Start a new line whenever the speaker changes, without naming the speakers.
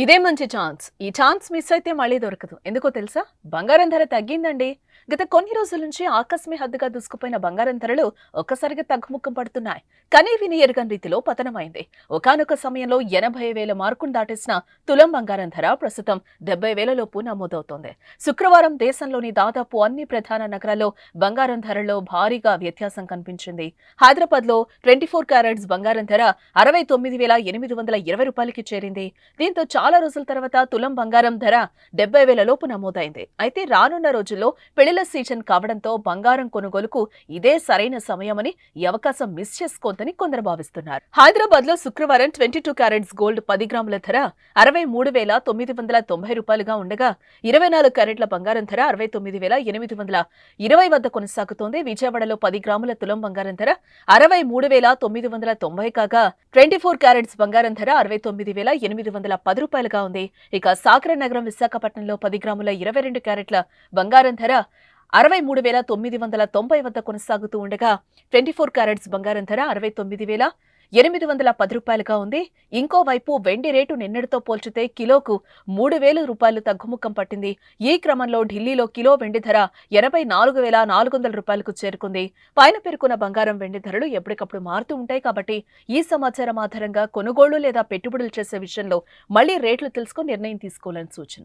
ఇదే మంచి ఛాన్స్. ఈ ఛాన్స్ మిస్ అయితే మళ్ళీ దొరకదు. ఎందుకో తెలుసా? బంగారం ధర తగ్గిందండి. గత కొన్ని రోజుల నుంచి ఆకస్మిక హద్దుగా దూసుకుపోయిన బంగారం ధరలు ఒక్కసారిగా తగ్గుముఖం పడుతున్నాయి. కానీ విని రీతిలో పతనమైంది. ఒకానొక సమయంలో ఎనభై వేల మార్కును దాటేసిన తులం బంగారం ధర ప్రస్తుతం డెబ్బై వేలలోపు నమోదవుతోంది. శుక్రవారం దేశంలోని దాదాపు అన్ని ప్రధాన నగరాల్లో బంగారం ధరలో భారీగా వ్యత్యాసం కనిపించింది. హైదరాబాద్లో ట్వంటీ ఫోర్ క్యారెట్స్ బంగారం ధర అరవై తొమ్మిది వేల ఎనిమిది వందల ఇరవై రూపాయలకి చేరింది. దీంతో చాలా రోజుల తర్వాత తులం బంగారం ధర డెబ్బై వేల లోపు నమోదైంది. అయితే రానున్న రోజుల్లో పెళ్ళిల సీజన్ కావడంతో బంగారం కొనుగోలుకు ఇదే సరైన సమయమని ఈ అవకాశం మిస్ చేసుకోవద్దని కొందరు భావిస్తున్నారు. హైదరాబాద్లో శుక్రవారం ట్వంటీ టూ క్యారెట్స్ గోల్డ్ పది గ్రాముల ధర అరవై మూడు వేల తొమ్మిది వందల తొంభై రూపాయలుగా ఉండగా ఇరవై నాలుగు క్యారెట్ల బంగారం ధర అరవై తొమ్మిది వేల ఎనిమిది వందల ఇరవై వద్ద కొనసాగుతోంది. విజయవాడలో పది గ్రాముల తులం బంగారం ధర అరవై మూడు వేల తొమ్మిది వందల తొంభై కాగా ట్వంటీ ఫోర్ క్యారెట్స్ బంగారం ధర అరవై తొమ్మిది వేల ఎనిమిది వందల పది రూపాయలుగా ఉంది. ఇక సాగర నగరం విశాఖపట్నంలో పది గ్రాముల ఇరవై రెండు క్యారెట్ల బంగారం ధర అరవై మూడు వేల తొమ్మిది వందల తొంభై వద్ద కొనసాగుతూ ఉండగా ట్వంటీ ఫోర్ క్యారెట్స్ బంగారం ధర అరవై తొమ్మిది వేల ఎనిమిది వందల పది రూపాయలుగా ఉంది. ఇంకోవైపు వెండి రేటు నిన్నటితో పోల్చితే కిలోకు మూడు వేల రూపాయలు తగ్గుముఖం పట్టింది. ఈ క్రమంలో ఢిల్లీలో కిలో వెండి ధర ఎనభై నాలుగు వేల నాలుగు వందల రూపాయలకు చేరుకుంది. పైన పేర్కొన్న బంగారం వెండి ధరలు ఎప్పటికప్పుడు మారుతూ ఉంటాయి కాబట్టి ఈ సమాచారం ఆధారంగా కొనుగోళ్ళు లేదా పెట్టుబడులు చేసే విషయంలో మళ్ళీ రేట్లు తెలుసుకుని నిర్ణయం తీసుకోవాలని సూచన.